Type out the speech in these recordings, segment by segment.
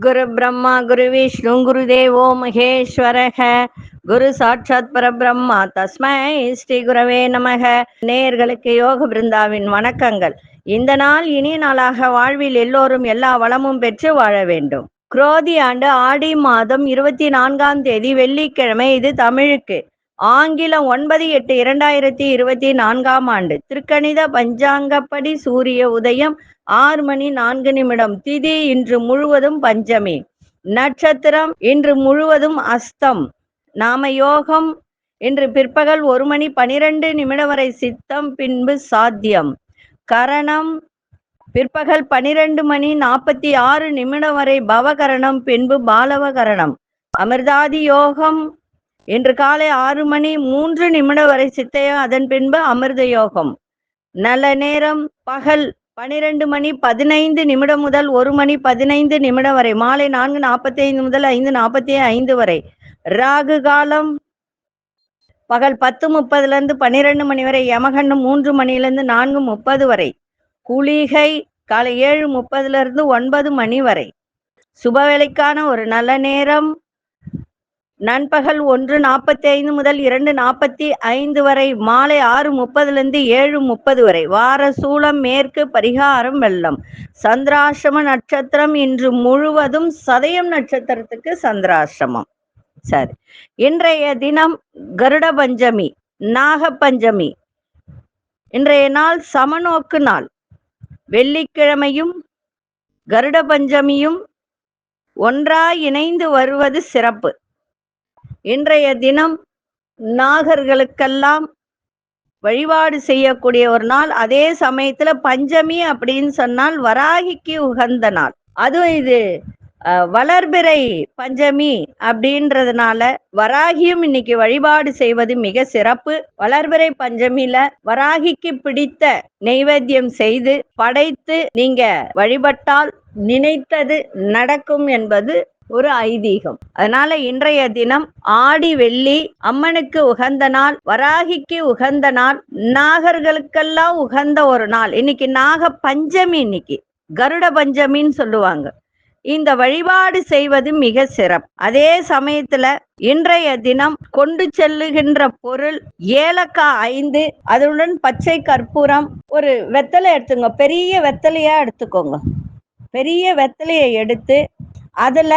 குரு பிரம்மா குரு விஷ்ணு குரு தேவோ மகேஸ்வரக. குரு சாட்சாத் பரபிரம்மா தஸ்மை ஸ்ரீ குரவே நமக. நேயர்களுக்கு யோக பிருந்தாவின் வணக்கங்கள். இந்த நாள் இனிய நாளாக வாழ்வில் எல்லோரும் எல்லா வளமும் பெற்று வாழ வேண்டும். குரோதி ஆண்டு ஆடி மாதம் இருபத்தி நான்காம் தேதி வெள்ளிக்கிழமை இது தமிழுக்கு. ஆங்கிலம் ஒன்பது எட்டு இரண்டாயிரத்தி இருபத்தி நான்காம் ஆண்டு. திருக்கணித பஞ்சாங்கப்படி சூரிய உதயம் ஆறு மணி நான்கு நிமிடம். திதி இன்று முழுவதும் பஞ்சமி. நட்சத்திரம் இன்று முழுவதும் அஸ்தம். நாம யோகம் இன்று பிற்பகல் ஒரு மணி பனிரெண்டு நிமிடம் வரை சித்தம் பின்பு சாத்தியம். கரணம் பிற்பகல் பனிரெண்டு மணி நாற்பத்தி ஆறு நிமிடம் வரை பவகரணம் பின்பு பாலவகரணம். அமிர்தாதி யோகம் இன்று காலை ஆறு மணி மூன்று நிமிடம் வரை சித்தையம் அதன் பின்பு அமிர்த யோகம். நல்ல நேரம் பகல் பனிரெண்டு மணி பதினைந்து நிமிடம் முதல் ஒரு மணி பதினைந்து நிமிடம் வரை மாலை நான்கு நாற்பத்தி ஐந்து முதல் ஐந்து நாற்பத்தி ஐந்து வரை. ராகு காலம் பகல் பத்து முப்பதுல இருந்து பன்னிரெண்டு மணி வரை யமகண்டம் மூன்று மணியிலிருந்து நான்கு முப்பது வரை. குளிகை காலை ஏழு முப்பதுல இருந்து ஒன்பது மணி வரை. சுபவேளைக்கான ஒரு நல்ல நேரம் நண்பகல் ஒன்று நாற்பத்தி ஐந்து முதல் இரண்டு நாற்பத்தி ஐந்து வரை மாலை ஆறு முப்பதுலேருந்து ஏழு முப்பது வரை. வார சூளம் மேற்கு பரிகாரம் வெள்ளம். சந்திராசிரம நட்சத்திரம் இன்று முழுவதும் சதயம் நட்சத்திரத்துக்கு சந்திராசிரமம் சரி. இன்றைய தினம் கருட பஞ்சமி நாக பஞ்சமி. இன்றைய நாள் சமநோக்கு நாள். வெள்ளிக்கிழமையும் கருட பஞ்சமியும் ஒன்றாய் இணைந்து வருவது சிறப்பு. இன்றைய தினம் நாகர்களுக்கெல்லாம் வழிபாடு செய்யக்கூடிய ஒரு நாள். அதே சமயத்துல பஞ்சமி அப்படின்னு சொன்னால் வராகிக்கு உகந்த நாள். அதுவும் இது வளர்பிறை பஞ்சமி அப்படின்றதுனால வராகியும் இன்னைக்கு வழிபாடு செய்வது மிக சிறப்பு. வளர்பிறை பஞ்சமியில வராகிக்கு பிடித்த நெய்வேத்தியம் செய்து படைத்து நீங்க வழிபட்டால் நினைத்தது நடக்கும் என்பது ஒரு ஐதீகம். அதனால இன்றைய தினம் ஆடி வெள்ளி அம்மனுக்கு உகந்த நாள் வராகிக்கு உகந்த நாள் நாகர்களுக்கெல்லாம் உகந்த ஒரு நாள். இன்னைக்கு நாக பஞ்சமி இன்னைக்கு. கருட பஞ்சமின்னு சொல்லுவாங்க. இந்த வழிபாடு செய்வது மிக சிறப்பு. அதே சமயத்துல இன்றைய தினம் கொண்டு செல்லுகின்ற பொருள் ஏலக்காய் ஐந்து அதனுடன் பச்சை கற்பூரம் ஒரு வெத்தலை எடுத்துங்க. பெரிய வெத்தலையா எடுத்துக்கோங்க. பெரிய வெத்தலையை எடுத்து அதுல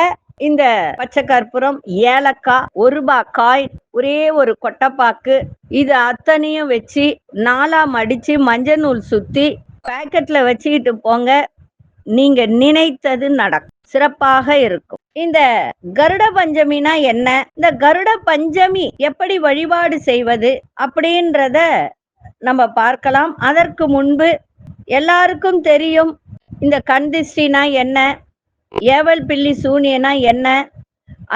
இந்த பச்சை கற்பூரம் ஏலக்காய் ஒரு ரூபாய் காய் ஒரே ஒரு கொட்டைப்பாக்கு இது அத்தனையும் வச்சு நாலா மடிச்சு மஞ்சள் நூல் சுத்தி பேக்கெட்ல வச்சுக்கிட்டு போங்க. நீங்க நினைத்தது நடக்கும். சிறப்பாக இருக்கும். இந்த கருட பஞ்சமினா என்ன? இந்த கருட பஞ்சமி எப்படி வழிபாடு செய்வது அப்படின்றத நம்ம பார்க்கலாம். அதற்கு முன்பு எல்லாருக்கும் தெரியும் இந்த கண் திஷ்டினா என்ன? ஏவல் பில்லி சூனியனா என்ன?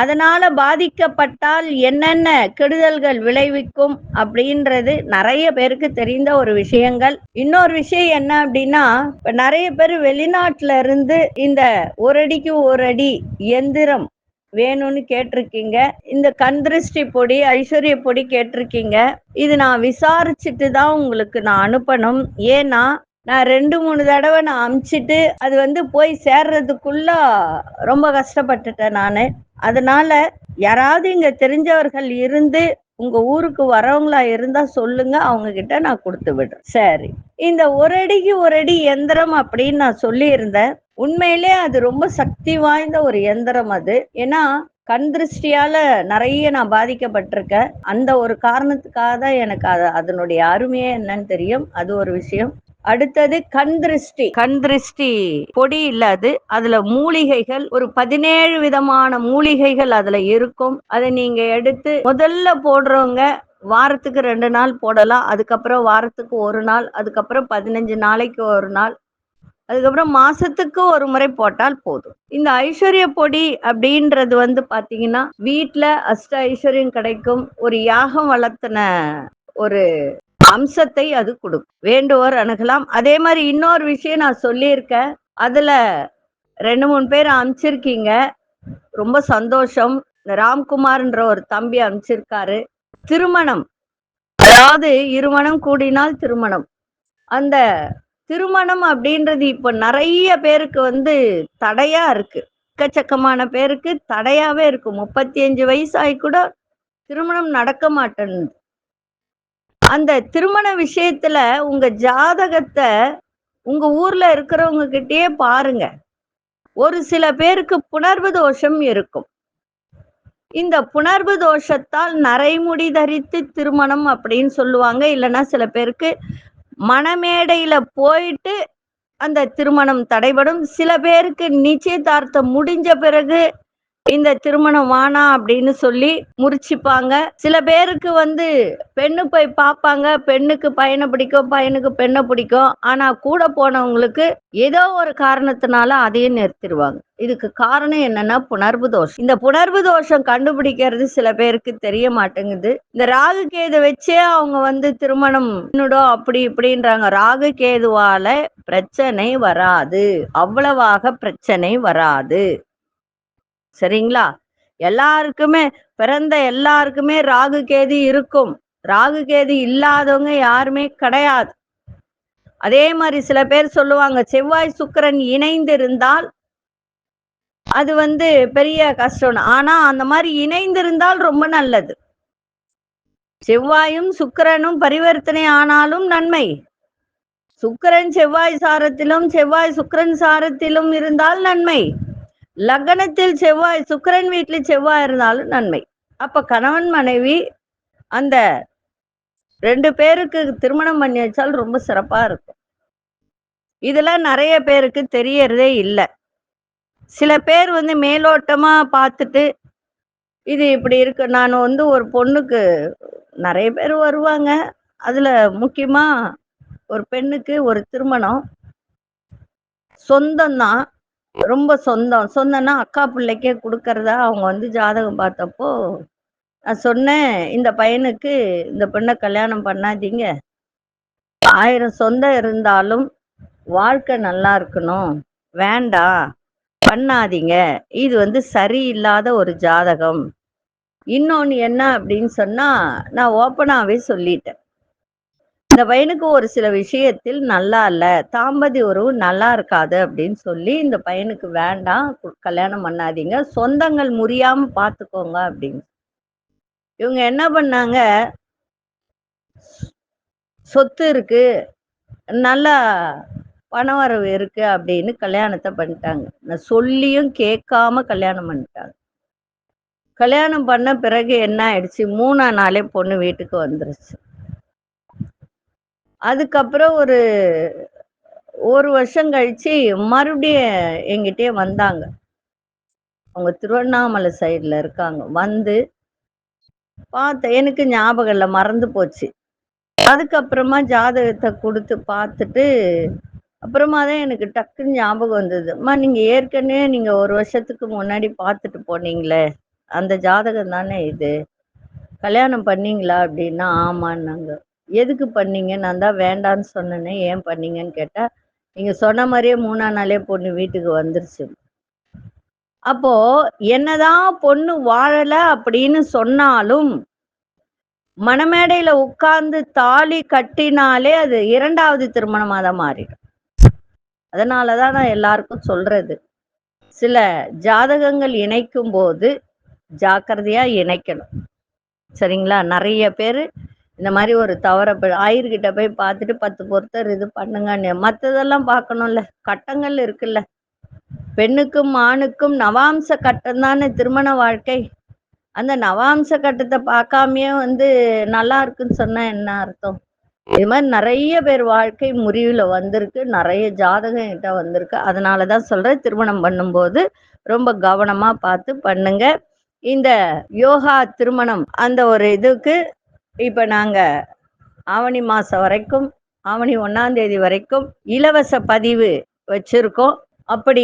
அதனால பாதிக்கப்பட்டால் என்னென்ன கெடுதல்கள் விளைவிக்கும் அப்படின்றது நிறைய பேருக்கு தெரிந்த ஒரு விஷயங்கள். இன்னொரு விஷயம் என்ன அப்படின்னா இப்ப நிறைய பேர் வெளிநாட்டுல இருந்து இந்த ஒரு அடிக்கு ஒரு அடி எந்திரம் வேணும்னு கேட்டிருக்கீங்க. இந்த கந்திருஷ்டி பொடி ஐஸ்வர்ய பொடி கேட்டிருக்கீங்க. இது நான் விசாரிச்சுட்டு தான் உங்களுக்கு நான் அனுப்பணும். ஏன்னா நான் ரெண்டு மூணு தடவை நான் அமிச்சிட்டு அது வந்து போய் சேர்றதுக்குள்ள ரொம்ப கஷ்டப்பட்டுட்டேன் நான். அதனால யாராவது இங்க தெரிஞ்சவர்கள் இருந்து உங்க ஊருக்கு வரவங்களா இருந்தா சொல்லுங்க அவங்க கிட்ட நான் கொடுத்து விடுறேன். சரி. இந்த ஒரு அடிக்கு ஒரு அடி எந்திரம் அப்படின்னு நான் சொல்லியிருந்தேன். உண்மையிலே அது ரொம்ப சக்தி வாய்ந்த ஒரு எந்திரம் அது. ஏன்னா கண் திருஷ்டியால நிறைய நான் பாதிக்கப்பட்டிருக்கேன். அந்த ஒரு காரணத்துக்காக தான் எனக்கு அது அதனுடைய அருமையே என்னன்னு தெரியும். அது ஒரு விஷயம். அடுத்தது கண் திருஷ்டி. கண் திருஷ்டி. பொடி இல்ல அது அதுல மூலிகைகள் ஒரு பதினேழு விதமான மூலிகைகள் அதுல இருக்கும். அதை நீங்க எடுத்து முதல்ல போடுறவங்க வாரத்துக்கு ரெண்டு நாள் போடலாம். அதுக்கப்புறம் வாரத்துக்கு ஒரு நாள் அதுக்கப்புறம் பதினஞ்சு நாளைக்கு ஒரு நாள் அதுக்கப்புறம் மாசத்துக்கு ஒரு முறை போட்டால் போதும். இந்த ஐஸ்வர்ய பொடி அப்படின்றது வந்து பாத்தீங்கன்னா வீட்டுல அஷ்ட ஐஸ்வர்யம் கிடைக்கும். ஒரு யாகம் வளர்த்தின ஒரு அம்சத்தை அது கொடுக்கும் வேண்டுவோர் அணுகலாம். அதே மாதிரி இன்னொரு விஷயம் நான் சொல்லியிருக்கேன். அதுல ரெண்டு மூணு பேர் அனுப்பிச்சிருக்கீங்க ரொம்ப சந்தோஷம். இந்த ராம்குமார்ன்ற ஒரு தம்பி அனுப்பிச்சிருக்காரு திருமணம். அதாவது இருமணம் கூடினால் திருமணம். அந்த திருமணம் அப்படின்றது இப்ப நிறைய பேருக்கு வந்து தடையா இருக்கு. எக்கச்சக்கமான பேருக்கு தடையாவே இருக்கு. முப்பத்தி அஞ்சு வயசாகி கூட திருமணம் நடக்க மாட்டேன்னு அந்த திருமண விஷயத்துல உங்க ஜாதகத்தை உங்க ஊர்ல இருக்கிறவங்க கிட்டயே பாருங்க. ஒரு சில பேருக்கு புணர்வு தோஷம் இருக்கும். இந்த புணர்வு தோஷத்தால் நரைமுடி தரித்து திருமணம் அப்படின்னு சொல்லுவாங்க. இல்லைன்னா சில பேருக்கு மணமேடையில போயிட்டு அந்த திருமணம் தடைபடும். சில பேருக்கு நிச்சயதார்த்தம் முடிஞ்ச பிறகு இந்த திருமணம் வானா அப்படின்னு சொல்லி முறிச்சுப்பாங்க. சில பேருக்கு வந்து பெண்ணு போய் பார்ப்பாங்க. பெண்ணுக்கு பையனை பிடிக்கும் பையனுக்கு பெண்ணை பிடிக்கும். ஆனா கூட போனவங்களுக்கு ஏதோ ஒரு காரணத்தினால அதையும் நிறுத்திடுவாங்க. இதுக்கு காரணம் என்னன்னா புணர்வு தோஷம். இந்த புணர்வு தோஷம் கண்டுபிடிக்கிறது சில பேருக்கு தெரிய மாட்டேங்குது. இந்த ராகு கேது வச்சே அவங்க வந்து திருமணம் என்னடோ அப்படி இப்படின்றாங்க. ராகு கேதுவால பிரச்சனை வராது. அவ்வளவாக பிரச்சனை வராது. சரிங்களா? எல்லாருக்குமே பிறந்த எல்லாருக்குமே ராகு கேது இருக்கும். ராகு கேது இல்லாதவங்க யாருமே கிடையாது. அதே மாதிரி சில பேர் சொல்லுவாங்க செவ்வாய் சுக்கிரன் இணைந்து இருந்தால் அது வந்து பெரிய கஷ்டம் ஆனா அந்த மாதிரி இணைந்திருந்தால் ரொம்ப நல்லது. செவ்வாயும் சுக்கிரனும் பரிவர்த்தனை ஆனாலும் நன்மை. சுக்கிரன் செவ்வாய் சாரத்திலும் செவ்வாய் சுக்கிரன் சாரத்திலும் இருந்தால் நன்மை. லக்னத்தில் செவ்வாய் சுக்கிரன் வீட்டில் செவ்வாய் இருந்தாலும் நன்மை. அப்ப கணவன் மனைவி அந்த ரெண்டு பேருக்கு திருமணம் பண்ணி வச்சால் ரொம்ப சிறப்பா இருக்கும். இதெல்லாம் நிறைய பேருக்கு தெரியறதே இல்லை. சில பேர் வந்து மேலோட்டமா பார்த்துட்டு இது இப்படி இருக்கு நான் வந்து ஒரு பொண்ணுக்கு நிறைய பேர் வருவாங்க. அதுல முக்கியமா ஒரு பெண்ணுக்கு ஒரு திருமணம் சொந்தம்தான். ரொம்ப சொந்தம். சொந்தம்னா அக்கா பிள்ளைக்கே கொடுக்கறதா அவங்க வந்து ஜாதகம் பார்த்தப்போ நான் சொன்னேன் இந்த பையனுக்கு இந்த பெண்ணை கல்யாணம் பண்ணாதீங்க. ஆயிரம் சொந்தம் இருந்தாலும் வாழ்க்கை நல்லா இருக்கணும். வேண்டாம் பண்ணாதீங்க. இது வந்து சரியில்லாத ஒரு ஜாதகம். இன்னொன்று என்ன அப்படின்னு சொன்னா நான் ஓப்பனாகவே சொல்லிட்டேன். இந்த பையனுக்கு ஒரு சில விஷயத்தில் நல்லா இல்ல தாம்பதி உறவு நல்லா இருக்காது அப்படின்னு சொல்லி இந்த பையனுக்கு வேண்டாம் கு- கல்யாணம் பண்ணாதீங்க சொந்தங்கள் முறியாம பார்த்துக்கோங்க அப்படின்னு. இவங்க என்ன பண்ணாங்க? சொத்து இருக்கு நல்லா பணவரவு இருக்கு அப்படின்னு கல்யாணத்தை பண்ணிட்டாங்க. நான் சொல்லியும் கேட்காம கல்யாணம் பண்ணிட்டாங்க. கல்யாணம் பண்ண பிறகு என்ன ஆயிடுச்சு? மூணா நாளே பொண்ணு வீட்டுக்கு வந்துருச்சு. அதுக்கப்புறம் ஒரு ஒரு வருஷம் கழிச்சு மறுபடியும் எங்கிட்டே வந்தாங்க. அவங்க திருவண்ணாமலை சைடில் இருக்காங்க. வந்து பார்த்தேன். எனக்கு ஞாபகம் இல்லை. மறந்து போச்சு. அதுக்கப்புறமா ஜாதகத்தை கொடுத்து பார்த்துட்டு அப்புறமா தான் எனக்கு டக்குன்னு ஞாபகம் வந்தது. அம்மா நீங்கள் ஏற்கனவே நீங்கள் ஒரு வருஷத்துக்கு முன்னாடி பார்த்துட்டு போனீங்களே. அந்த ஜாதகம் தானே இது? கல்யாணம் பண்ணீங்களா? அப்படின்னா ஆமான்னாங்க. எதுக்கு பண்ணீங்க? நான் தான் வேண்டான்னு சொன்னேனே ஏன் பண்ணீங்கன்னு கேட்டால் நீங்கள் சொன்ன மாதிரியே மூணா நாளே பொண்ணு வீட்டுக்கு வந்துருச்சு. அப்போ என்னதான் பொண்ணு வாழலை அப்படின்னு சொன்னாலும் மணமேடையில உட்கார்ந்து தாலி கட்டினாலே அது இரண்டாவது திருமணமாக தான் மாறிடும். அதனாலதான் நான் எல்லாருக்கும் சொல்றது. சில ஜாதகங்கள் இணைக்கும் போது ஜாக்கிரதையா இணைக்கணும். சரிங்களா? நிறைய பேர் இந்த மாதிரி ஒரு தவற ஆயிர்கிட்ட போய் பார்த்துட்டு பத்து பொருத்தர் இது பண்ணுங்க மற்றதெல்லாம் பார்க்கணும்ல. கட்டங்கள் இருக்குல்ல. பெண்ணுக்கும் ஆணுக்கும் நவாம்ச கட்டம் தானே திருமண வாழ்க்கை. அந்த நவாம்ச கட்டத்தை பார்க்காமயே வந்து நல்லா இருக்குன்னு சொன்னா என்ன அர்த்தம்? இது மாதிரி நிறைய பேர் வாழ்க்கை முறிவில் வந்திருக்கு. நிறைய ஜாதகம் கிட்ட வந்திருக்கு. அதனாலதான் சொல்கிறேன் திருமணம் பண்ணும்போது ரொம்ப கவனமாக பார்த்து பண்ணுங்க. இந்த யோகா திருமணம் அந்த ஒரு இதுக்கு இப்போ நாங்கள் ஆவணி மாதம் வரைக்கும் ஆவணி ஒன்றாந்தேதி வரைக்கும் இலவச பதிவு வச்சுருக்கோம். அப்படி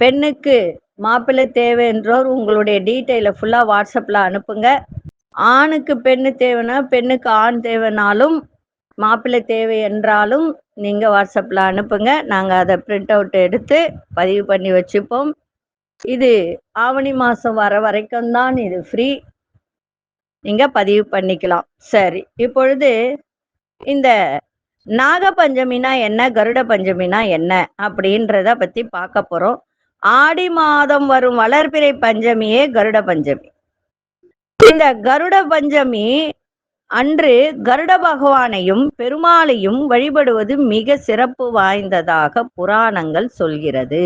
பெண்ணுக்கு மாப்பிள்ளை தேவை என்றோர் உங்களுடைய டீட்டெயிலை ஃபுல்லாக வாட்ஸ்அப்பில் அனுப்புங்க. ஆணுக்கு பெண்ணு தேவைன்னா பெண்ணுக்கு ஆண் தேவைனாலும் மாப்பிள்ளை தேவை என்றாலும் நீங்கள் வாட்ஸ்அப்பில் அனுப்புங்க. நாங்கள் அதை பிரிண்ட் அவுட் எடுத்து பதிவு பண்ணி வச்சுப்போம். இது ஆவணி மாதம் வர வரைக்கும் தான் இது ஃப்ரீ நீங்க பதிவு பண்ணிக்கலாம். சரி இப்பொழுது இந்த நாக பஞ்சமினா என்ன கருட பஞ்சமினா என்ன அப்படின்றத பத்தி பார்க்க போறோம். ஆடி மாதம் வரும் வளர்பிறை பஞ்சமியே கருட பஞ்சமி இந்த கருட பஞ்சமி அன்று கருட பகவானையும் பெருமாளையும் வழிபடுவது மிக சிறப்பு வாய்ந்ததாக புராணங்கள் சொல்கிறது.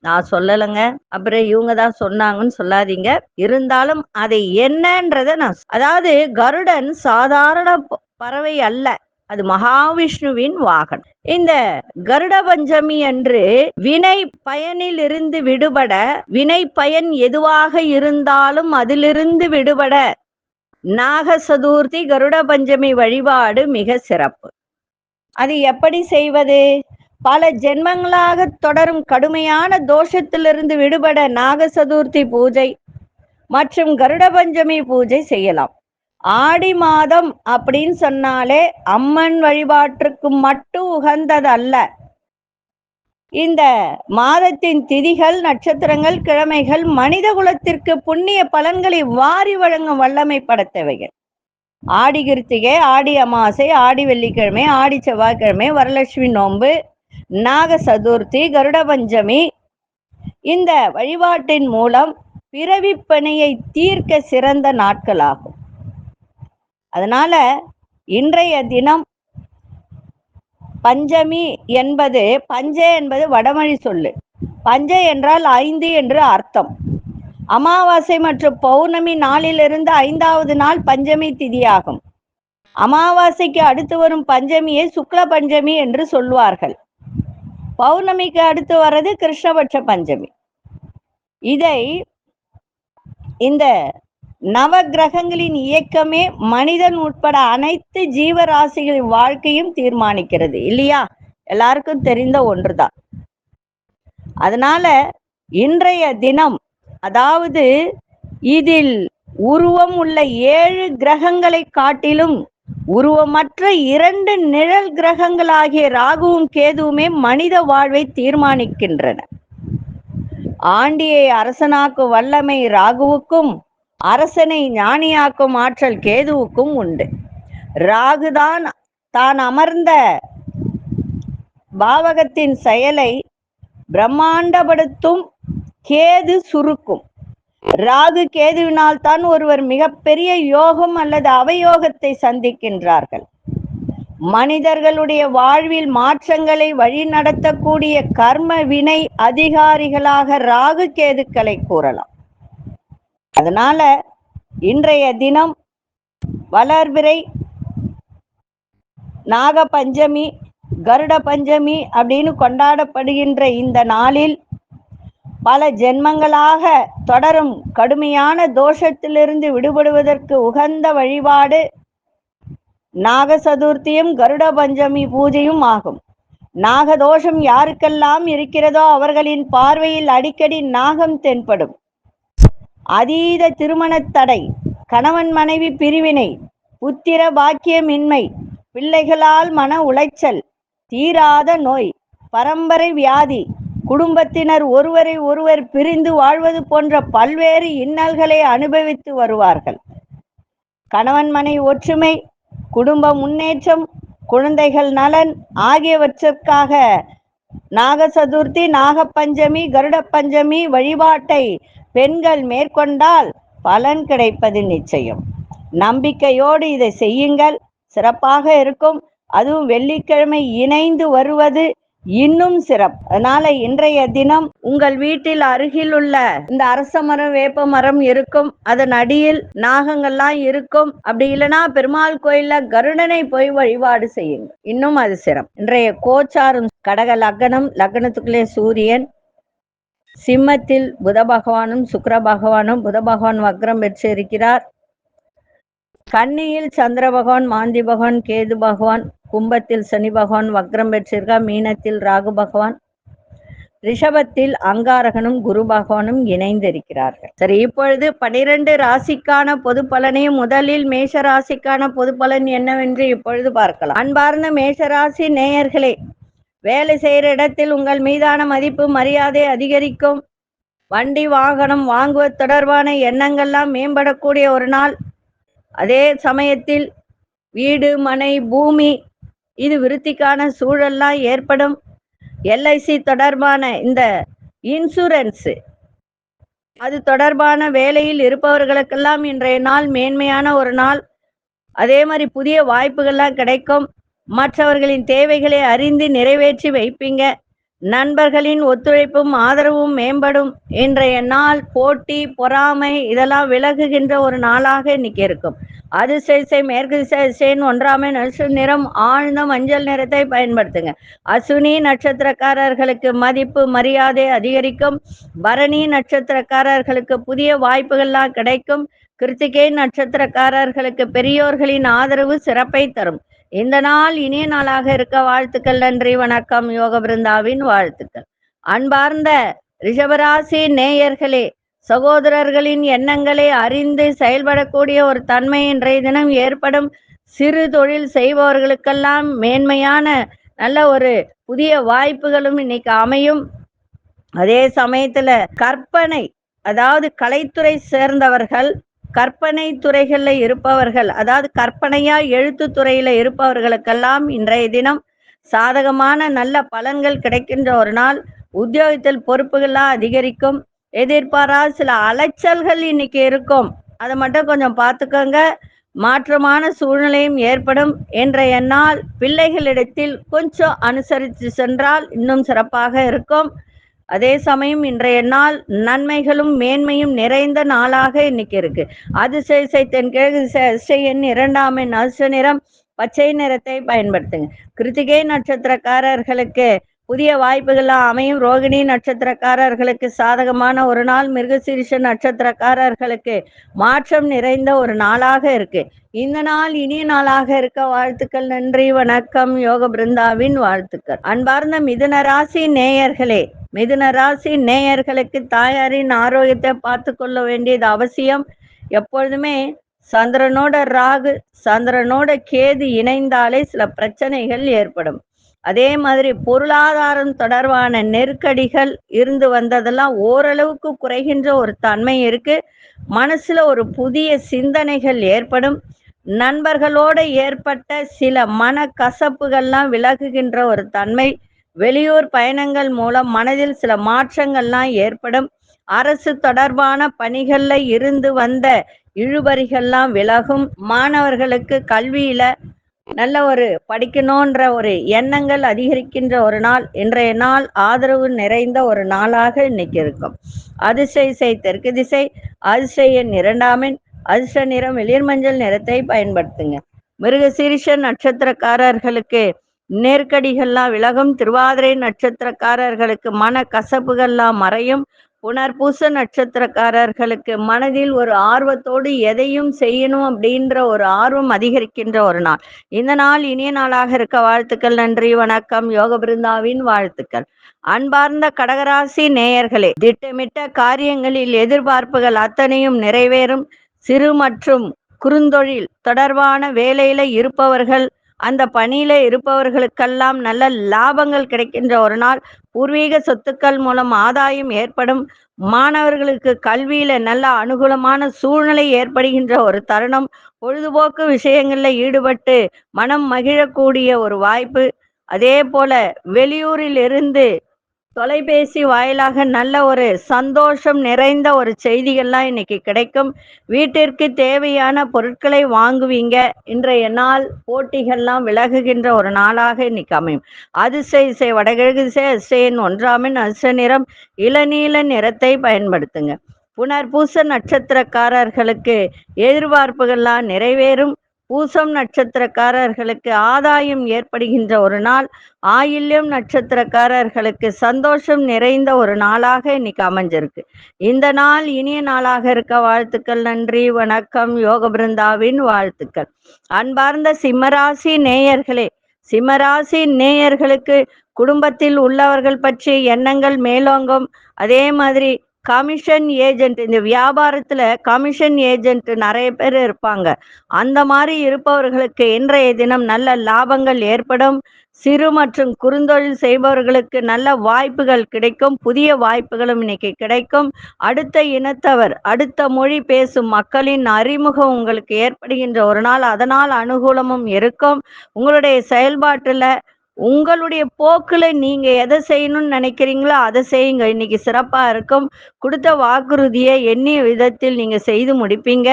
நான் சொல்லலைங்க. அப்புறம் இவங்க தான் சொன்னாங்கன்னு சொல்லாதீங்க. இருந்தாலும் அதை என்னன்றத நான் அதாவது கருடன் சாதாரண ப- பறவை அல்ல. அது மகாவிஷ்ணுவின் வாகனம். இந்த கருட பஞ்சமி அன்று வினை பயனில் இருந்து விடுபட வினை பயன் எதுவாக இருந்தாலும் அதிலிருந்து விடுபட நாக சதுர்த்தி கருட பஞ்சமி வழிபாடு மிக சிறப்பு. அது எப்படி செய்வது? பல ஜென்மங்களாக தொடரும் கடுமையான தோஷத்திலிருந்து விடுபட நாக சதுர்த்தி பூஜை மற்றும் கருட பஞ்சமி பூஜை செய்யலாம். ஆடி மாதம் அப்படின்னு சொன்னாலே அம்மன் வழிபாட்டிற்கு மட்டும் உகந்தது அல்ல இந்த மாதத்தின் திதிகள் நட்சத்திரங்கள் கிழமைகள் மனித குலத்திற்கு புண்ணிய பலன்களை வாரி வழங்கும் வல்லமை படைத்தவைகள். ஆடி கிருத்திகை ஆடி அமாவாசை ஆடி வெள்ளிக்கிழமை ஆடி செவ்வாய்க்கிழமை வரலட்சுமி நோன்பு நாக சதுர்த்தி கருட பஞ்சமி இந்த வழிபாட்டின் மூலம் பிறவி பணியை தீர்க்க சிறந்த நாட்களாகும். அதனால இன்றைய தினம் பஞ்சமி என்பது பஞ்ச என்பது வடமொழி சொல்லு. பஞ்ச என்றால் ஐந்து என்று அர்த்தம். அமாவாசை மற்றும் பௌர்ணமி நாளிலிருந்து ஐந்தாவது நாள் பஞ்சமி திதியாகும். அமாவாசைக்கு அடுத்து வரும் பஞ்சமியை சுக்ல பஞ்சமி என்று சொல்வார்கள். பௌர்ணமிக்கு அடுத்து வர்றது கிருஷ்ணபட்ச பஞ்சமி. இதை இந்த நவ கிரகங்களின் இயக்கமே மனிதன் உட்பட அனைத்து ஜீவராசிகளின் வாழ்க்கையும் தீர்மானிக்கிறது. இல்லையா? எல்லாருக்கும் தெரிந்த ஒன்றுதான். அதனால இன்றைய தினம் அதாவது இதில் உருவம் உள்ள ஏழு கிரகங்களை காட்டிலும் உருவமற்ற இரண்டு நிழல் கிரகங்களாகிய ராகுவும் கேதுவுமே மனித வாழ்வை தீர்மானிக்கின்றன. ஆண்டியை அரசனாக்கும் வல்லமை ராகுவுக்கும் அரசனை ஞானியாக்கும் ஆற்றல் கேதுவுக்கும் உண்டு. ராகுதான் தான் அமர்ந்த பாவகத்தின் செயலை பிரம்மாண்டப்படுத்தும் கேது சுருக்கும். ராகு கேதுவினால் தான் ஒருவர் மிகப்பெரிய யோகம் அல்லது அவயோகத்தை சந்திக்கின்றார்கள். மனிதர்களுடைய வாழ்வில் மாற்றங்களை வழிநடத்தக்கூடிய கர்ம வினை அதிகாரிகளாக ராகு கேதுக்களை கூறலாம். அதனால இன்றைய தினம் வளர்விரை நாக பஞ்சமி கருட பஞ்சமி அப்படின்னு கொண்டாடப்படுகின்ற இந்த நாளில் பல ஜென்மங்களாக தொடரும் கடுமையான தோஷத்திலிருந்து விடுபடுவதற்கு உகந்த வழிபாடு நாக சதுர்த்தியும் கருட பஞ்சமி பூஜையும் ஆகும். நாகதோஷம் யாருக்கெல்லாம் இருக்கிறதோ அவர்களின் பார்வையில் அடிக்கடி நாகம் தென்படும். அதீத திருமணத் தடை கணவன் மனைவி பிரிவினை புத்திர பாக்கியமின்மை பிள்ளைகளால் மன உளைச்சல் தீராத நோய் பரம்பரை வியாதி குடும்பத்தினர் ஒருவரை ஒருவர் பிரிந்து வாழ்வது போன்ற பல்வேறு இன்னல்களை அனுபவித்து வருவார்கள். கணவன் மனை ஒற்றுமை குடும்ப முன்னேற்றம் குழந்தைகள் நலன் ஆகியவற்றிற்காக நாக சதுர்த்தி நாகப்பஞ்சமி கருட பஞ்சமி வழிபாட்டை பெண்கள் மேற்கொண்டால் பலன் கிடைப்பது நிச்சயம். நம்பிக்கையோடு இதை செய்யுங்கள். சிறப்பாக இருக்கும். அதுவும் வெள்ளிக்கிழமை இணைந்து வருவது இன்னும் சிறப்பு. அதனால இன்றைய தினம் உங்கள் வீட்டில் அருகில் உள்ள இந்த அரச மரம் வேப்ப மரம் இருக்கும். அதன் அடியில் நாகங்கள்லாம் இருக்கும். அப்படி இல்லைன்னா பெருமாள் கோயில்ல கருடனை போய் வழிபாடு செய்யுங்க இன்னும் அது சிறப்பு. இன்றைய கோச்சாரும் கடக லக்னம். லக்னத்துக்குள்ளே சூரியன். சிம்மத்தில் புத பகவானும் சுக்கர பகவானும். புத பகவான் வக்ரம் பெற்றிருக்கிறார். கன்னியில் சந்திர பகவான் மாந்தி பகவான் கேது பகவான். கும்பத்தில் சனி பகவான் வக்ரம் பெற்றிருக்கா மீனத்தில் ராகு பகவான். ரிஷபத்தில் அங்காரகனும் குரு பகவானும் இணைந்திருக்கிறார்கள். சரி இப்பொழுது பனிரெண்டு ராசிக்கான பொது பலனையும் முதலில் மேஷ ராசிக்கான பொது பலன் என்னவென்று இப்பொழுது பார்க்கலாம். அன்பார்ந்த மேஷராசி நேயர்களே வேலை செய்கிற இடத்தில் உங்கள் மீதான மதிப்பு மரியாதை அதிகரிக்கும். வண்டி வாகனம் வாங்குவது தொடர்பான எண்ணங்கள்லாம் மேம்படக்கூடிய ஒரு நாள். அதே சமயத்தில் வீடு மனை பூமி இது விருத்திக்கான சூழல்லாம் ஏற்படும். எல்ஐசி தொடர்பான இந்த இன்சூரன்ஸ். அது தொடர்பான வேலையில் இருப்பவர்களுக்கெல்லாம் இன்றைய நாள் மேன்மையான ஒரு நாள். அதே மாதிரி புதிய வாய்ப்புகள்லாம் கிடைக்கும். மற்றவர்களின் தேவைகளை அறிந்து நிறைவேற்றி வைப்பீங்க. நண்பர்களின் ஒத்துழைப்பும் ஆதரவும் மேம்படும். இன்றைய நாள் போட்டி பொறாமை இதெல்லாம் விலகுகின்ற ஒரு நாளாக இன்னைக்கு இருக்கும். அதிசய மேற்கு திசைன்னு ஒன்றாமை நல்சு நிறம் ஆழ்ந்த மஞ்சள் நிறத்தை பயன்படுத்துங்க. அசுனி நட்சத்திரக்காரர்களுக்கு மதிப்பு மரியாதை அதிகரிக்கும். பரணி நட்சத்திரக்காரர்களுக்கு புதிய வாய்ப்புகள்லாம் கிடைக்கும். கிருத்திகை நட்சத்திரக்காரர்களுக்கு பெரியோர்களின் ஆதரவு சிறப்பை தரும். இந்த நாள் இனிய நாளாக இருக்க வாழ்த்துக்கள் நன்றி வணக்கம். யோக பிருந்தாவின் வாழ்த்துக்கள். அன்பார்ந்த ரிஷபராசி நேயர்களே சகோதரர்களின் எண்ணங்களை அறிந்து செயல்படக்கூடிய ஒரு தன்மை இன்றைய தினம் ஏற்படும் சிறு தொழில் செய்பவர்களுக்கெல்லாம் மேன்மையான நல்ல ஒரு புதிய வாய்ப்புகளும் இன்னைக்கு அமையும். அதே சமயத்துல கற்பனை அதாவது கலைத்துறை சேர்ந்தவர்கள் கற்பனை துறைகள்ல இருப்பவர்கள் அதாவது கற்பனையா எழுத்து துறையில இருப்பவர்களுக்கெல்லாம் இன்றைய தினம் சாதகமான நல்ல பலன்கள் கிடைக்கின்ற ஒரு நாள். உத்தியோகத்தில் பொறுப்புகள்லாம் அதிகரிக்கும். எதிர்பாராத சில அலைச்சல்கள் இன்னைக்கு இருக்கும். அதை மட்டும் கொஞ்சம் பார்த்துக்கோங்க. மாற்றமான சூழ்நிலையும் ஏற்படும். என்ற நாள் பிள்ளைகளிடத்தில் கொஞ்சம் அனுசரித்து சென்றால் இன்னும் சிறப்பாக இருக்கும். அதே சமயம் இன்றைய நாள் நன்மைகளும் மேன்மையும் நிறைந்த நாளாக இன்னைக்கு இருக்கு. அதிசயசை தென்கிழக்கு திசையின் இரண்டாம் எண் அசு நிறம். பச்சை நிறத்தை பயன்படுத்துங்க. கிருத்திகை நட்சத்திரக்காரர்களுக்கு புதிய வாய்ப்புகள்லாம் அமையும் ரோகிணி நட்சத்திரக்காரர்களுக்கு சாதகமான ஒரு நாள். மிருகசீரிஷ நட்சத்திரக்காரர்களுக்கு மாற்றம் நிறைந்த ஒரு நாளாக இருக்கு. இந்த நாள் இனிய நாளாக இருக்க வாழ்த்துக்கள் நன்றி வணக்கம். யோக பிருந்தாவின் வாழ்த்துக்கள். அன்பார்ந்த மிதுன ராசி நேயர்களே மிதுன ராசி நேயர்களுக்கு தாயாரின் ஆரோக்கியத்தை பார்த்து கொள்ள வேண்டியது அவசியம். எப்பொழுதுமே சந்திரனோட ராகு சந்திரனோட கேது இணைந்தாலே சில பிரச்சனைகள் ஏற்படும். அதே மாதிரி பொருளாதாரம் தொடர்பான நெருக்கடிகள் இருந்து வந்ததெல்லாம் ஓரளவுக்கு குறைகின்ற ஒரு தன்மை இருக்கு. மனசுல ஒரு புதிய சிந்தனைகள் ஏற்படும். நண்பர்களோட ஏற்பட்ட சில மன கசப்புகள்லாம் விலகுகின்ற ஒரு தன்மை. வெளியூர் பயணங்கள் மூலம் மனதில் சில மாற்றங்கள்லாம் ஏற்படும். அரசு தொடர்பான பணிகள்ல இருந்து வந்த இழுபறிகள்லாம் விலகும். மாணவர்களுக்கு கல்வியில நல்ல ஒரு படிக்கணுன்ற ஒரு எண்ணங்கள் அதிகரிக்கின்ற ஒரு நாள் இன்றைய நாள் ஆதரவு நிறைந்த ஒரு நாளாக இன்னைக்கு இருக்கும். அதிசய தெற்கு திசை அதிசயன் இரண்டாமின் அதிர்ஷ்ட நிறம் வெளிர் மஞ்சள் நிறத்தை பயன்படுத்துங்க. மிருகசீரிஷ நட்சத்திரக்காரர்களுக்கு நெருக்கடிகள்லாம் விலகும் திருவாதிரை நட்சத்திரக்காரர்களுக்கு மன கசப்புகள்லாம் மறையும் புனர்பூச நட்சத்திரக்காரர்களுக்கு மனதில் ஒரு ஆர்வத்தோடு எதையும் செய்யணும் அப்படின்ற ஒரு ஆர்வம் அதிகரிக்கின்ற ஒரு நாள். இந்த நாள் இனிய நாளாக இருக்க வாழ்த்துக்கள் நன்றி வணக்கம். யோக பிருந்தாவின் வாழ்த்துக்கள். அன்பார்ந்த கடகராசி நேயர்களே திட்டமிட்ட காரியங்களில் எதிர்பார்ப்புகள் அத்தனையும் நிறைவேறும். சிறு மற்றும் குறுந்தொழில் தொடர்பான வேலையில இருப்பவர்கள் அந்த பணியில இருப்பவர்களுக்கெல்லாம் நல்ல லாபங்கள் கிடைக்கின்ற ஒரு நாள். பூர்வீக சொத்துக்கள் மூலம் ஆதாயம் ஏற்படும். மாணவர்களுக்கு கல்வியில நல்ல அனுகூலமான சூழ்நிலை ஏற்படுகின்ற ஒரு தருணம். பொழுதுபோக்கு விஷயங்கள்ல ஈடுபட்டு மனம் மகிழக்கூடிய ஒரு வாய்ப்பு. அதே போல வெளியூரில் இருந்து தொலைபேசி வாயிலாக நல்ல ஒரு சந்தோஷம் நிறைந்த ஒரு செய்திகள்லாம் இன்னைக்கு கிடைக்கும். வீட்டிற்கு தேவையான பொருட்களை வாங்குவீங்க. இன்றைய நாள் போட்டிகள்லாம் விலகுகின்ற ஒரு நாளாக இன்னைக்கு அமையும். அதிசய இசை வடகிழக்கு இசை அசையின் ஒன்றாமின் அச நிறம் இளநீல நிறத்தை பயன்படுத்துங்க. புனர்பூச நட்சத்திரக்காரர்களுக்கு எதிர்பார்ப்புகள்லாம் நிறைவேறும். பூசம் நட்சத்திரக்காரர்களுக்கு ஆதாயம் ஏற்படுகின்ற ஒரு நாள் ஆயில்யம் நட்சத்திரக்காரர்களுக்கு சந்தோஷம் நிறைந்த ஒரு நாளாக இன்னைக்கு அமைஞ்சிருக்கு. இந்த நாள் இனிய நாளாக இருக்க வாழ்த்துக்கள் நன்றி வணக்கம் யோக பிருந்தாவின் வாழ்த்துக்கள். அன்பார்ந்த சிம்மராசி நேயர்களே சிம்மராசி நேயர்களுக்கு குடும்பத்தில் உள்ளவர்கள் பற்றி எண்ணங்கள் மேலோங்கும். அதே மாதிரி கமிஷன் ஏஜென்ட் இந்த வியாபாரத்துல கமிஷன் ஏஜென்ட் நிறைய பேர் இருப்பாங்க. அந்த மாதிரி இருப்பவர்களுக்கு இன்றைய தினம் நல்ல லாபங்கள் ஏற்படும். சிறு மற்றும் குறுந்தொழில் செய்பவர்களுக்கு நல்ல வாய்ப்புகள் கிடைக்கும். புதிய வாய்ப்புகளும் இன்னைக்கு கிடைக்கும். அடுத்த இனத்தவர் அடுத்த மொழி பேசும் மக்களின் அறிமுகம் உங்களுக்கு ஏற்படுகின்ற ஒரு நாள். அதனால் அனுகூலமும் இருக்கும். உங்களுடைய செயல்பாட்டில் உங்களுடைய போக்குல நீங்க எதை செய்யணும்னு நினைக்கிறீங்களோ அதை செய்யுங்க. இன்னைக்கு சிறப்பா இருக்கும். கொடுத்த வாக்குறுதியை எண்ணிய விதத்தில் நீங்க செய்து முடிப்பீங்க.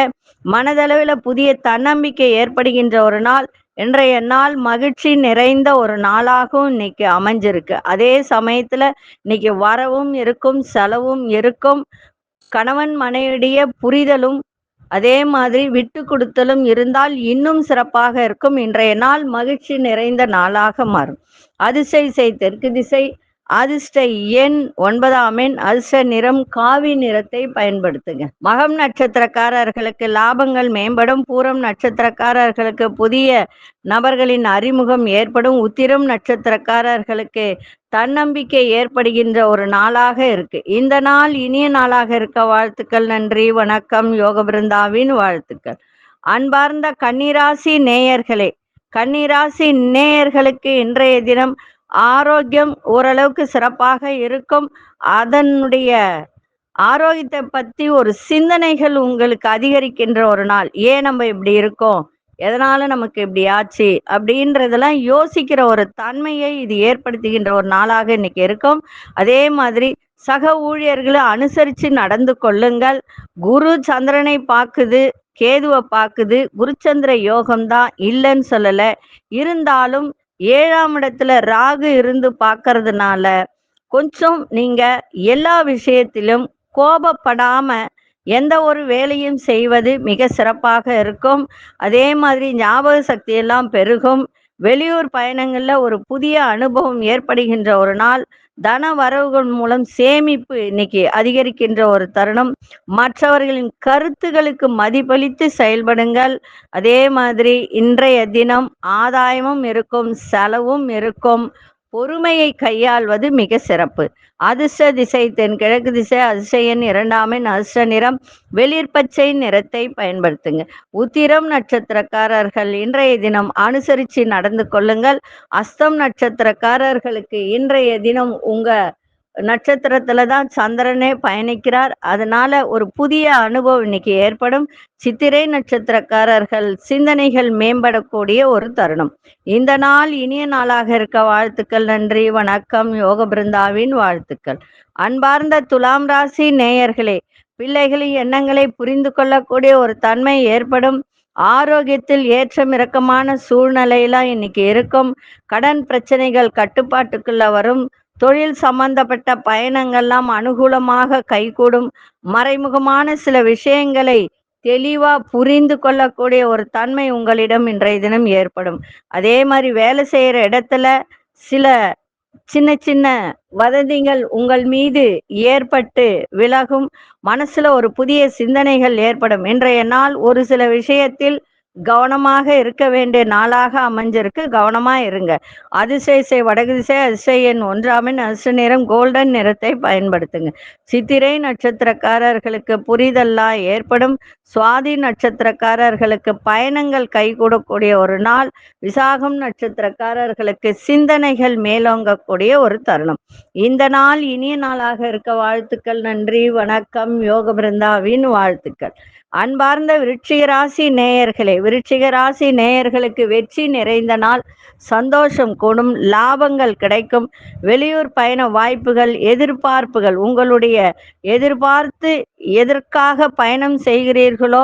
மனதளவில் புதிய தன்னம்பிக்கை ஏற்படுகின்ற ஒரு நாள் இன்றைய நாள் மகிழ்ச்சி நிறைந்த ஒரு நாளாகவும் இன்னைக்கு அமைஞ்சிருக்கு. அதே சமயத்துல இன்னைக்கு வரவும் இருக்கும் செலவும் இருக்கும். கணவன் மனைவிடைய புரிதலும் அதே மாதிரி விட்டு கொடுத்தலும் இருந்தால் இன்னும் சிறப்பாக இருக்கும். இன்றைய நாள் மகிழ்ச்சி நிறைந்த நாளாக மாறும். அதிசை தெற்கு திசை அதிர்ஷ்ட எண் ஒன்பதாம் எண் அதிர்ஷ்ட நிறம் காவி நிறத்தை பயன்படுத்துங்க மகம் நட்சத்திரக்காரர்களுக்கு லாபங்கள் மேம்படும். பூரம் நட்சத்திரக்காரர்களுக்கு புதிய நபர்களின் அறிமுகம் ஏற்படும். உத்திரம் நட்சத்திரக்காரர்களுக்கு தன்னம்பிக்கை ஏற்படுகின்ற ஒரு நாளாக இருக்கு. இந்த நாள் இனிய நாளாக இருக்க வாழ்த்துக்கள். நன்றி வணக்கம். யோக பிருந்தாவின் வாழ்த்துக்கள். அன்பார்ந்த கன்னிராசி நேயர்களே கன்னிராசி நேயர்களுக்கு இன்றைய தினம் ஆரோக்கியம் ஓரளவுக்கு சிறப்பாக இருக்கும். அதனுடைய ஆரோக்கியத்தை பத்தி ஒரு சிந்தனைகள் உங்களுக்கு அதிகரிக்கின்ற ஒரு நாள். ஏன் நம்ம இப்படி இருக்கோம்? எதனால நமக்கு இப்படி ஆச்சு? அப்படின்றதெல்லாம் யோசிக்கிற ஒரு தன்மையை இது ஏற்படுத்துகின்ற ஒரு நாளாக இன்னைக்கு இருக்கும். அதே மாதிரி சக ஊழியர்களை அனுசரித்து நடந்து கொள்ளுங்கள். குரு சந்திரனை பார்க்குது கேதுவை பார்க்குது. குருச்சந்திர யோகம் தான் இல்லைன்னு சொல்லலை. இருந்தாலும் ஏழாம் இடத்துல ராகு இருந்து பார்க்கறதுனால கொஞ்சம் நீங்க எல்லா விஷயத்திலும் கோபப்படாம எந்த ஒரு வேலையும் செய்வது மிக சிறப்பாக இருக்கும். அதே மாதிரி ஞாபக சக்தி எல்லாம் பெருகும். வெளியூர் பயணங்கள்ல ஒரு புதிய அனுபவம் ஏற்படுகின்ற ஒரு நாள் தன வரவுகள் மூலம் சேமிப்பு இன்னைக்கு அதிகரிக்கின்ற ஒரு தருணம். மற்றவர்களின் கருத்துகளுக்கு மதிப்பளித்து செயல்படுங்கள். அதே மாதிரி இன்றைய தினம் ஆதாயமும் இருக்கும் செலவும் இருக்கும். பொறுமையை கையாள்வது மிக சிறப்பு. அதிர்ஷ்ட திசை தென்கிழக்கு திசை அதிசயன் இரண்டாமின் அதிர்ஷ்ட நிறம் வெளிர்பச்சை நிறத்தை பயன்படுத்துங்க. உத்திரம் நட்சத்திரக்காரர்கள் இன்றைய தினம் அனுசரித்து நடந்து கொள்ளுங்கள். அஸ்தம் நட்சத்திரக்காரர்களுக்கு இன்றைய தினம் உங்கள் நட்சத்திரத்துல தான் சந்திரனே பயணிக்கிறார். அதனால ஒரு புதிய அனுபவம் இன்னைக்கு ஏற்படும். சித்திரை நட்சத்திரக்காரர்கள் சிந்தனைகள் மேம்படக்கூடிய ஒரு தருணம். இந்த நாள் இனிய நாளாக இருக்க வாழ்த்துக்கள் நன்றி வணக்கம். யோக பிருந்தாவின் வாழ்த்துக்கள். அன்பார்ந்த துலாம் ராசி நேயர்களே பிள்ளைகளின் எண்ணங்களை புரிந்து கொள்ளக்கூடிய ஒரு தன்மை ஏற்படும். ஆரோக்கியத்தில் ஏற்றம் இறக்கமான சூழ்நிலையெல்லாம் இன்னைக்கு இருக்கும். கடன் பிரச்சனைகள் கட்டுப்பாட்டுக்குள்ள வரும். தொழில் சம்பந்தப்பட்ட பயணங்கள்லாம் அனுகூலமாக கைகூடும். மறைமுகமான சில விஷயங்களை தெளிவா புரிந்து கொள்ளக்கூடிய ஒரு தன்மை உங்களிடம் இன்றைய தினம் ஏற்படும். அதே மாதிரி வேலை செய்யற இடத்துல சில சின்ன சின்ன வதந்திகள் உங்கள் மீது ஏற்பட்டு விலகும். மனசுல ஒரு புதிய சிந்தனைகள் ஏற்படும். இன்றைய நாள் ஒரு சில விஷயத்தில் கவனமாக இருக்க வேண்டிய நாளாக அமைஞ்சிருக்கு. கவனமா இருங்க. அதிசய வடகுதிசை அதிசயன் ஒன்றாமின் அசு நிறம் கோல்டன் நிறத்தை பயன்படுத்துங்க. சித்திரை நட்சத்திரக்காரர்களுக்கு புரிதல்லாம் ஏற்படும். சுவாதி நட்சத்திரக்காரர்களுக்கு பயணங்கள் கைகூடக்கூடிய ஒரு நாள். விசாகம் நட்சத்திரக்காரர்களுக்கு சிந்தனைகள் மேலோங்கக்கூடிய ஒரு தருணம். இந்த நாள் இனிய நாளாக இருக்க. வாழ்த்துக்கள் நன்றி வணக்கம். யோக பிருந்தாவின் வாழ்த்துக்கள். அன்பார்ந்த விருட்சிக ராசி நேயர்களே விருட்சிக ராசி நேயர்களுக்கு வெற்றி நிறைந்த நாள். சந்தோஷம் கூடும் லாபங்கள் கிடைக்கும். வெளியூர் பயண வாய்ப்புகள் எதிர்பார்ப்புகள் உங்களுடைய எதிர்பார்த்து எதற்காக பயணம் செய்கிறீர்களோ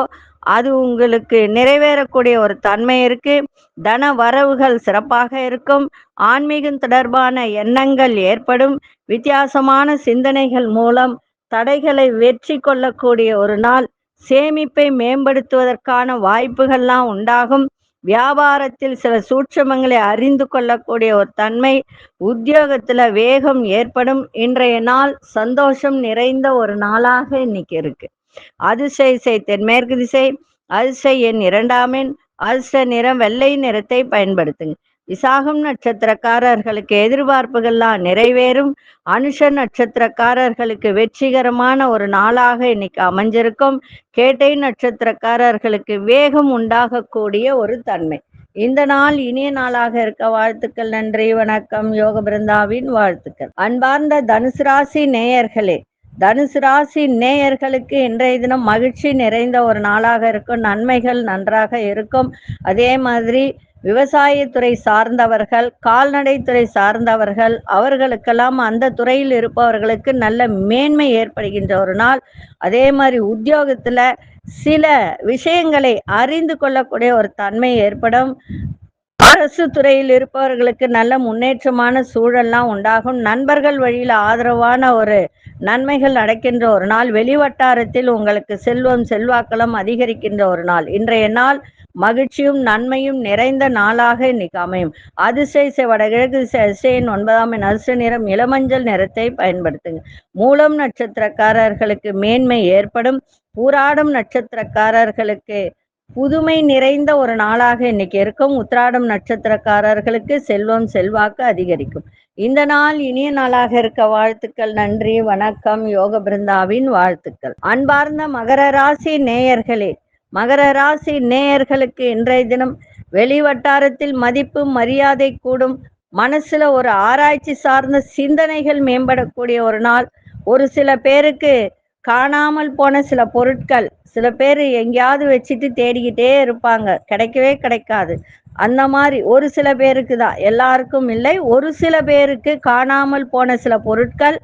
அது உங்களுக்கு நிறைவேறக்கூடிய ஒரு தன்மை இருக்கு. தன வரவுகள் சிறப்பாக இருக்கும். ஆன்மீகம் தொடர்பான எண்ணங்கள் ஏற்படும். வித்தியாசமான சிந்தனைகள் மூலம் தடைகளை வெற்றி கொள்ளக்கூடிய ஒரு நாள். சேமிப்பை மேம்படுத்துவதற்கான வாய்ப்புகள்லாம் உண்டாகும். வியாபாரத்தில் சில சூட்சமங்களை அறிந்து கொள்ளக்கூடிய ஒரு தன்மை உத்தியோகத்துல வேகம் ஏற்படும். இன்றைய நாள் சந்தோஷம் நிறைந்த ஒரு நாளாக இன்னைக்கு இருக்கு. அதிசய தென்மேற்கு திசை அதிசய எண் இரண்டாம் எண் அதிர்ஷ்ட நிறம் வெள்ளை நிறத்தை பயன்படுத்துங்க. விசாகம் நட்சத்திரக்காரர்களுக்கு எதிர்பார்ப்புகள்லாம் நிறைவேறும். அனுஷ நட்சத்திரக்காரர்களுக்கு வெற்றிகரமான ஒரு நாளாக இன்னைக்கு அமைஞ்சிருக்கும். கேட்டை நட்சத்திரக்காரர்களுக்கு வேகம் உண்டாகக்கூடிய ஒரு தன்மை. இந்த நாள் இனிய நாளாக இருக்க வாழ்த்துக்கள் நன்றி வணக்கம். யோக பிருந்தாவின் வாழ்த்துக்கள். அன்பார்ந்த தனுசு ராசி நேயர்களே தனுசு ராசி நேயர்களுக்கு இன்றைய தினம் மகிழ்ச்சி நிறைந்த ஒரு நாளாக இருக்கும். நன்மைகள் நன்றாக இருக்கும். அதே மாதிரி விவசாயத்துறை சார்ந்தவர்கள் கால்நடைத்துறை சார்ந்தவர்கள் அவர்களுக்கெல்லாம் அந்த துறையில் இருப்பவர்களுக்கு நல்ல மேன்மை ஏற்படுகின்ற ஒரு நாள். அதே மாதிரி உத்தியோகத்துல சில விஷயங்களை அறிந்து கொள்ளக்கூடிய ஒரு தன்மை ஏற்படும். அரசு துறையில் இருப்பவர்களுக்கு நல்ல முன்னேற்றமான சூழல்லாம் உண்டாகும். நண்பர்கள் வழியில் ஆதரவான ஒரு நன்மைகள் நடக்கின்ற ஒரு நாள். வெளிவட்டாரத்தில் உங்களுக்கு செல்வம் செல்வாக்களம் அதிகரிக்கின்ற ஒரு நாள். இன்றைய நாள் மகிழ்ச்சியும் நன்மையும் நிறைந்த நாளாக இன்னைக்கு அமையும். அதிசய வடகிழக்கு அதிசயின் ஒன்பதாம் அரசு நிறம் இளமஞ்சள் நிறத்தை பயன்படுத்துங்க. மூலம் நட்சத்திரக்காரர்களுக்கு மேன்மை ஏற்படும். பூராடும் நட்சத்திரக்காரர்களுக்கு புதுமை நிறைந்த ஒரு நாளாக இன்னைக்கு இருக்கும். உத்ராடம் நட்சத்திரக்காரர்களுக்கு செல்வம் செல்வாக்கு அதிகரிக்கும். இந்த நாள் இனிய நாளாக இருக்க வாழ்த்துக்கள் நன்றி வணக்கம். யோக பிருந்தாவின் வாழ்த்துக்கள். அன்பார்ந்த மகர ராசி நேயர்களே மகர ராசி நேயர்களுக்கு இன்றைய தினம் வெளி வட்டாரத்தில் மதிப்பு மரியாதை கூடும். மனசுல ஒரு ஆராய்ச்சி சார்ந்த சிந்தனைகள் மேம்படக்கூடிய ஒரு நாள். ஒரு சில பேருக்கு காணாமல் போன சில பொருட்கள் சில பேர் எங்கேயாவது வச்சுட்டு தேடிக்கிட்டே இருப்பாங்க. கிடைக்கவே கிடைக்காது. அந்த மாதிரி ஒரு சில பேருக்கு தான். எல்லாருக்கும் இல்லை. ஒரு சில பேருக்கு காணாமல் போன சில பொருட்கள்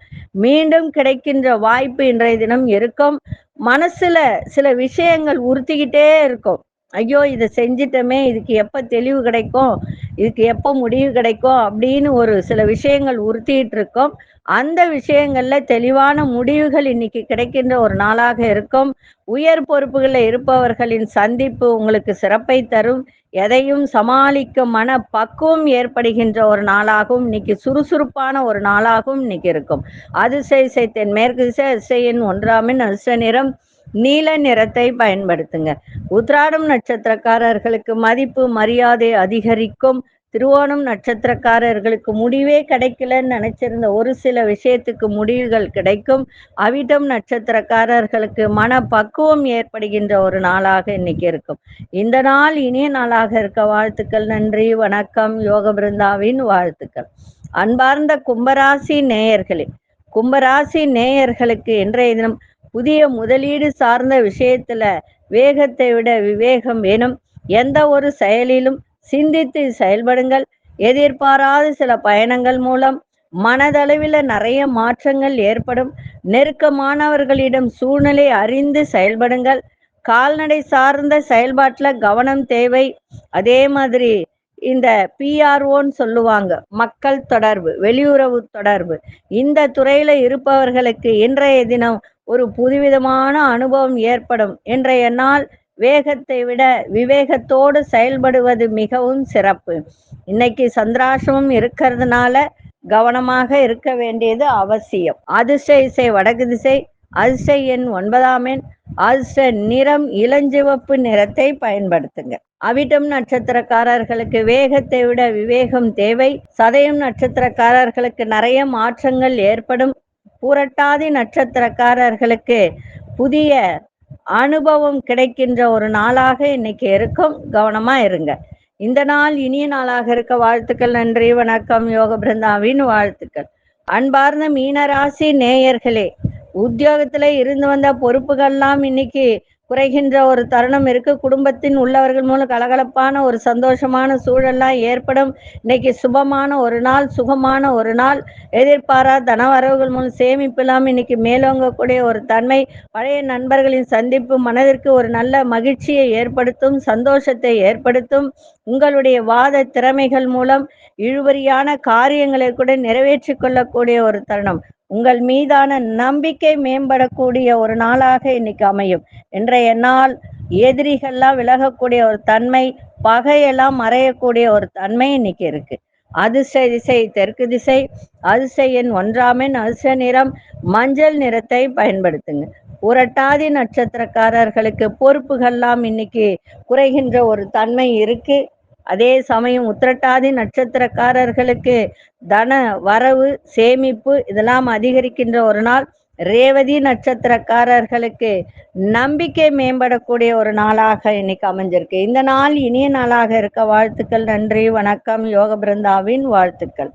மீண்டும் கிடைக்கின்ற வாய்ப்பு இன்றைய தினம் இருக்கும். மனசுல சில விஷயங்கள் உறுத்திக்கிட்டே இருக்கும். ஐயோ இதை செஞ்சிட்டோமே. இதுக்கு எப்போ தெளிவு கிடைக்கும்? இதுக்கு எப்போ முடிவு கிடைக்கும்? அப்படின்னு ஒரு சில விஷயங்கள் உறுத்திட்டு இருக்கோம். அந்த விஷயங்கள்ல தெளிவான முடிவுகள் இன்னைக்கு கிடைக்கின்ற ஒரு நாளாக இருக்கும். உயர் பொறுப்புகளில் இருப்பவர்களின் சந்திப்பு உங்களுக்கு சிறப்பை தரும். எதையும் சமாளிக்கும் மன பக்குவம் ஏற்படுகின்ற ஒரு நாளாகவும் இன்னைக்கு சுறுசுறுப்பான ஒரு நாளாகவும் இன்னைக்கு இருக்கும். அதிசய சைத்தன் மேற்கு திசை அதிசயின் ஒன்றாமின் அதிர்ஷ்ட நிறம். நீல நிறத்தை பயன்படுத்துங்க. உத்ராடம் நட்சத்திரக்காரர்களுக்கு மதிப்பு மரியாதை அதிகரிக்கும். திருவோணம் நட்சத்திரக்காரர்களுக்கு முடிவே கிடைக்கலன்னு நினைச்சிருந்த ஒரு சில விஷயத்துக்கு முடிவுகள் கிடைக்கும். அவிட்டம் நட்சத்திரக்காரர்களுக்கு மன பக்குவம் ஏற்படுகின்ற ஒரு நாளாக இன்னைக்கு இருக்கும். இந்த நாள் இனிய நாளாக இருக்க வாழ்த்துக்கள் நன்றி வணக்கம் யோக பிருந்தாவின் வாழ்த்துக்கள். அன்பார்ந்த கும்பராசி நேயர்களே கும்பராசி நேயர்களுக்கு இன்றைய தினம் புதிய முதலீடு சார்ந்த விஷயத்துல வேகத்தை விட விவேகம் வேணும். எந்த ஒரு செயலிலும் சிந்தித்து செயல்படுங்கள். எதிர்பாராத சில பயணங்கள் மூலம் மனதளவில் நிறைய மாற்றங்கள் ஏற்படும். நெருக்கமானவர்களிடம் சூழ்நிலை அறிந்து செயல்படுங்கள். கால்நடை சார்ந்த செயல்பாட்டில் கவனம் தேவை. அதே மாதிரி இந்த பிஆர்ஓன்னு சொல்லுவாங்க. மக்கள் தொடர்பு வெளியுறவு தொடர்பு. இந்த துறையில இருப்பவர்களுக்கு இன்றைய தினம் ஒரு புதுவிதமான அனுபவம் ஏற்படும். இன்றைய நாள் வேகத்தை விட விவேகத்தோடு செயல்படுவது மிகவும் சிறப்பு. இன்னைக்கு சந்திராசமும் இருக்கிறதுனால கவனமாக இருக்க வேண்டியது அவசியம். அதிர்ஷ்ட இசை வடக்கு திசை அதிர்ஷ்ட எண் ஒன்பதாம் எண் அதிர்ஷ்ட நிறம் இளஞ்சிவப்பு நிறத்தை பயன்படுத்துங்க. அவிட்டம் நட்சத்திரக்காரர்களுக்கு வேகத்தை விட விவேகம் தேவை. சதயம் நட்சத்திரக்காரர்களுக்கு நிறைய மாற்றங்கள் ஏற்படும். பூரட்டாதி நட்சத்திரக்காரர்களுக்கு புதிய அனுபவம் கிடைக்கின்ற ஒரு நாளாக இன்னைக்கு இருக்கும். கவனமா இருங்க. இந்த நாள் இனிய நாளாக இருக்க வாழ்த்துக்கள் நன்றி வணக்கம். யோக பிருந்தாவின் வாழ்த்துக்கள். அன்பார்ந்த மீனராசி நேயர்களே உத்தியோகத்துல இருந்து வந்த பொறுப்புகள்லாம் இன்னைக்கு குறைகின்ற ஒரு தருணம் இருக்கு. குடும்பத்தின் உள்ளவர்கள் மூலம் கலகலப்பான ஒரு சந்தோஷமான சூழல்லாம் ஏற்படும். இன்னைக்கு சுபமான ஒரு நாள் சுகமான ஒரு நாள். எதிர்பாரா தனவரவுகள் மூலம் சேமிப்பெல்லாம் இன்னைக்கு மேலோங்கக்கூடிய ஒரு தன்மை. பழைய நண்பர்களின் சந்திப்பு மனதிற்கு ஒரு நல்ல மகிழ்ச்சியை ஏற்படுத்தும் சந்தோஷத்தை ஏற்படுத்தும். உங்களுடைய வாத திறமைகள் மூலம் இழுவரியான காரியங்களை கூட நிறைவேற்றி கொள்ளக்கூடிய ஒரு தருணம். உங்கள் மீதான நம்பிக்கை மேம்படக்கூடிய ஒரு நாளாக இன்னைக்கு அமையும். இன்றைய நாள் எதிரிகள்லாம் விலகக்கூடிய ஒரு தன்மை பகையெல்லாம் மறையக்கூடிய ஒரு தன்மை இன்னைக்கு இருக்கு. அதிசய திசை தெற்கு திசை அதிர்ஷ்ட ஒன்றாமின் அதிசய நிறம் மஞ்சள் நிறத்தை பயன்படுத்துங்க. உரட்டாதி நட்சத்திரக்காரர்களுக்கு பொறுப்புகள்லாம் இன்னைக்கு குறைகின்ற ஒரு தன்மை இருக்கு. அதே சமயம் உத்திரட்டாதி நட்சத்திரக்காரர்களுக்கு தன வரவு சேமிப்பு இதெல்லாம் அதிகரிக்கின்ற ஒரு நாள். ரேவதி நட்சத்திரக்காரர்களுக்கு நம்பிக்கை மேம்படக்கூடிய ஒரு நாளாக இன்னைக்கு அமைஞ்சிருக்கு. இந்த நாள் இனிய நாளாக இருக்க வாழ்த்துக்கள் நன்றி வணக்கம். யோக பிருந்தாவின் வாழ்த்துக்கள்.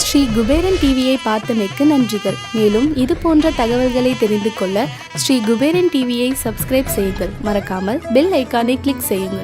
ஸ்ரீ குபேரன் டிவியை பார்த்தமைக்கு நன்றிகள். மேலும் இது போன்ற தகவல்களை தெரிந்து கொள்ள ஸ்ரீ குபேரன் டிவியை சப்ஸ்கிரைப் செய்யுங்கள். மறக்காமல் பெல் ஐக்கானை கிளிக் செய்யுங்கள்.